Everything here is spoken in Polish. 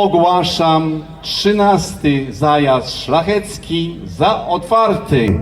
ogłaszam trzynasty zajazd szlachecki za otwarty.